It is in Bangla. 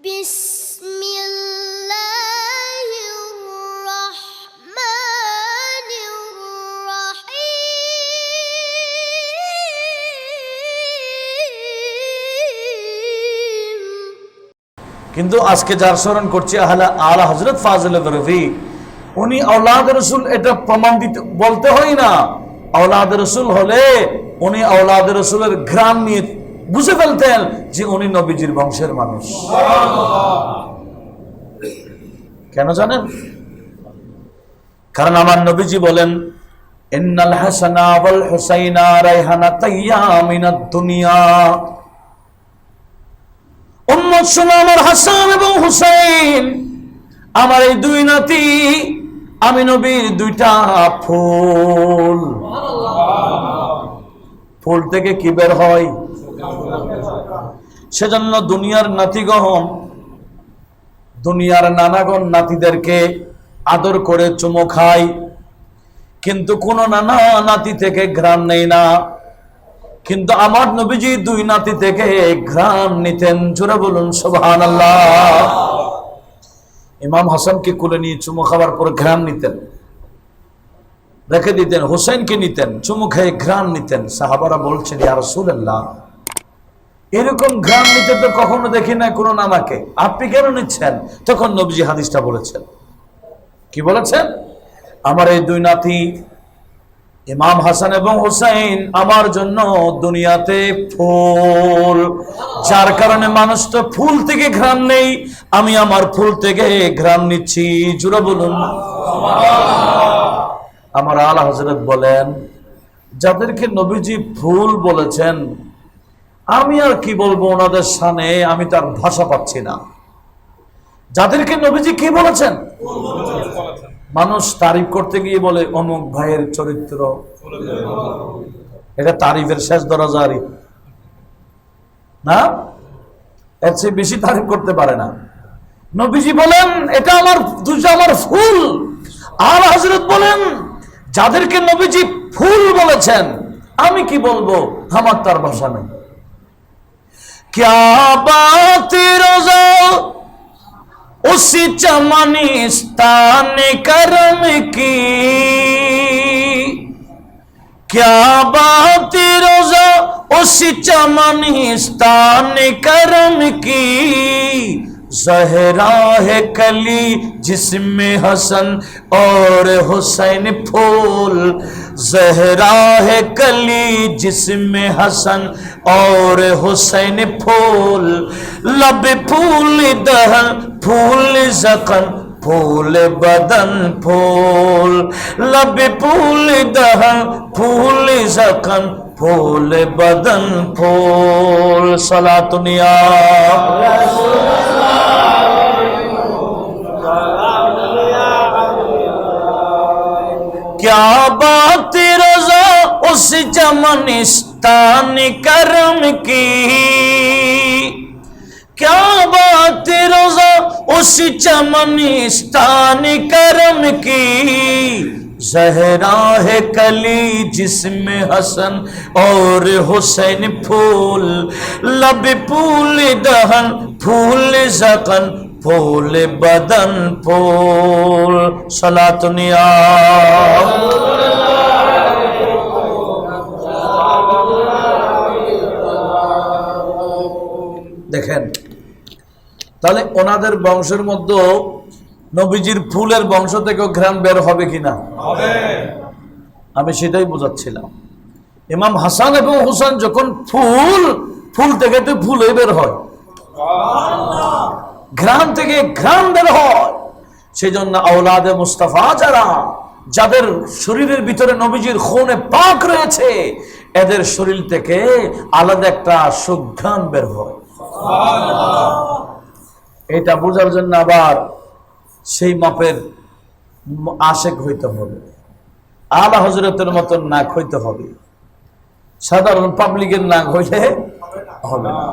بسم الله الرحمن الرحيم কিন্তু আজকে যার স্মরণ করছি আহলা আলা হজরত ফাজল রফি উনি আওলাদ রসুল এটা প্রমাণ দিতে বলতে হয় না আওলাদ রসুল হলে উনি আওলাদ রসুলের ঘ্রাণ নিয়ে বুঝে ফেলতেন যে উনি নবীজির বংশের মানুষ। কেন জানেন? কারণ আমার নবীজি বলেন ইন্নাল হাসানা ওয়াল হুসাইনা রাইহানা তাইয়ামিনাদ দুনিয়া। উম্মত শোনো আমার হাসান এবং হুসাইন আমার এই দুই নাতি আমি নবীর দুইটা ফুল। ফুল থেকে কি বের হয়? সেজন্য দুনিয়ার নাতিগণ, দুনিয়ার নানাগণ নাতিদেরকে আদর করে চুমো খায়। কিন্তু কোন নানা নাতি থেকে ঘ্রাণ নেই না। কিন্তু আমার নবীজি দুই নাতি থেকে ঘ্রাণ নিতেন। জোরে বলুন সোহান ইমাম হাসানকে কুলে নিয়ে চুমু খাবার পর ঘ্রাণ নিতেন, রেখে দিতেন হোসেনকে নিতেন, চুমু খেয়ে ঘ্রাণ নিতেন। সাহাবারা বলছেন, ইয়া রাসূলুল্লাহ এরকম ঘ্রাণ নিতে তো কখনো দেখি না কোনো নানাকে আপনি কেন নিচ্ছেন? তখন নবীজি হাদিসটা বলেছেন। কি বলেছেন? আমার এই দুই নাতি, ইমাম হাসান এবং হুসাইন, আমার জন্য দুনিয়াতে ফুল। যার কারণে মানুষ তো ফুল থেকে ঘ্রাণ নেই। আমি আমার ফুল থেকে ঘ্রাণ নিচ্ছি। জুড়ে বলুন। আমার আলা হজরত বলেন, যাদেরকে নবীজি ফুল বলেছেন আমি আর কি বলব ওনাদের সামনে? আমি তার ভাষা পাচ্ছি না। যাদেরকে নবীজি কি বলেছেন? মানুষ তারিফ করতে গিয়ে বলে, অমুক ভাইয়ের চরিত্র। এটা তারিফের শেষ দরজারি না? এর চেয়ে বেশি তারিফ করতে পারে না। নবীজি বলেন, এটা আমার দুজা আমার ফুল। আর হজরত বলেন, যাদেরকে নবীজি ফুল বলেছেন, আমি কি বলব? আমার তার ভাষা নেই। کیا بات روزا اسی چمنستان کرم کی؟ کیا بات روزا اسی چمنستان کرم کی؟ زہرا ہے کلی جس میں حسن اور حسین پھول زہرا ہے کلی، جس میں حسن اور حسین پھول۔ لب پھول دہن، پھول زخن، پھول بدن پھول۔ لب پھول دہن، پھول زخن، پھول بدن پھول۔ سلا دنیا کیا بات رضا اس چمنستان کرم کی؟ کیا بات رضا اس چمنستان کرم کی؟ زہرا ہے کلی جس میں حسن اور حسین پھول، لب پھول، دہن پھول، زخن ফুল বদন ফুল সনাতনিয়া দেখেন তাহলে ওনাদের বংশের মধ্যে নবীজির ফুলের বংশ থেকে ঘ্রাণ বের হবে কিনা? আমি সেটাই বোঝাচ্ছিলাম। ইমাম হাসান এবং হুসান যখন ফুল ফুল থেকে তো ফুলে বের হয়। ঘ্রাণ থেকে ঘ্রাণ বের হয়। সেই জন্য আওলাদে মুস্তাফা যারা, যাদের শরীরের ভিতরে নবীজির খুনে পাক রয়েছে, এদের শরীর থেকে আলাদা একটা সুঘ্রাণ বের হয়। এটা বোঝার জন্য আবার সেই মাপের আশেক হইতে হবে। আলা হজরতের মতন নাক হইতে হবে। সাধারণ পাবলিকের নাক হইলে হবে না।